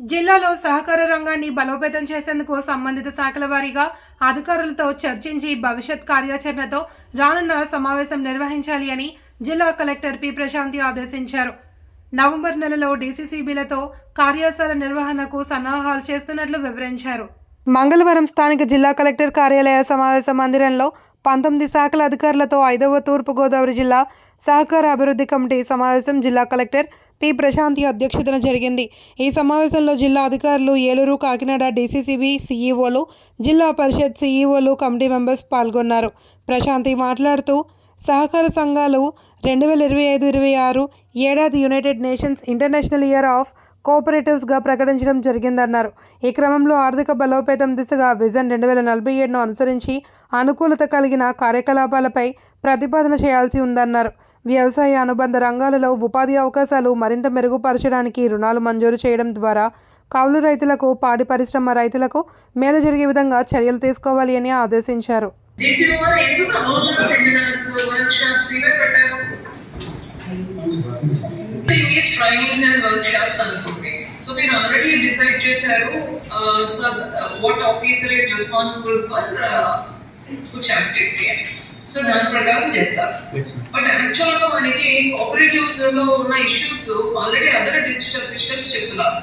జిల్లాలో సహకార రంగాన్ని బలోపేతం చేసేందుకు సంబంధిత శాఖల వారీగా అధికారులతో చర్చించి భవిష్యత్ కార్యాచరణతో రానున్న సమావేశం నిర్వహించాలి అని జిల్లా కలెక్టర్ పి ప్రశాంతి ఆదేశించారు. నవంబర్ నెలలో డీసీసీబీలతో కార్యాశాల నిర్వహణకు సన్నాహాలు చేస్తున్నట్లు వివరించారు. మంగళవారం స్థానిక జిల్లా కలెక్టర్ కార్యాలయ సమావేశ మందిరంలో పంతొమ్మిది శాఖల అధికారులతో ఐదవ తూర్పుగోదావరి జిల్లా సహకార అభివృద్ధి కమిటీ సమావేశం జిల్లా కలెక్టర్ పి ప్రశాంతి అధ్యక్షతన జరిగింది. ఈ సమావేశంలో జిల్లా అధికారులు ఏలూరు కాకినాడ డీసీసీబీ సీఈఓలు జిల్లా పరిషత్ సీఈఓలు కమిటీ మెంబర్స్ పాల్గొన్నారు. ప్రశాంతి మాట్లాడుతూ సహకార సంఘాలు రెండు వేల ఇరవై ఐదు ఇరవై ఆరు ఏడాది United Nations International year of కోఆపరేటివ్స్గా ప్రకటించడం జరిగిందన్నారు. ఈ క్రమంలో ఆర్థిక బలోపేతం దిశగా విజన్ రెండు వేల నలభై ఏడును అనుసరించి అనుకూలత కలిగిన కార్యకలాపాలపై ప్రతిపాదన చేయాల్సి ఉందన్నారు. వ్యవసాయ అనుబంధ రంగాలలో ఉపాధి అవకాశాలు మరింత మెరుగుపరచడానికి రుణాలు మంజూరు చేయడం ద్వారా కౌలు రైతులకు పాడి పరిశ్రమ రైతులకు మేలు జరిగే విధంగా చర్యలు తీసుకోవాలి అని ఆదేశించారు. English trainings and workshops అనుకోండి సో మీరు ఆల్రెడీ డిసైడ్ చేశారు what officer is responsible for Kuch activity so దాని ప్రకారం చేస్తారు బట్ యాక్చువల్గా మనకి కోఆపరేటివ్స్లో ఉన్న issues already other district officials చెప్తున్నారు.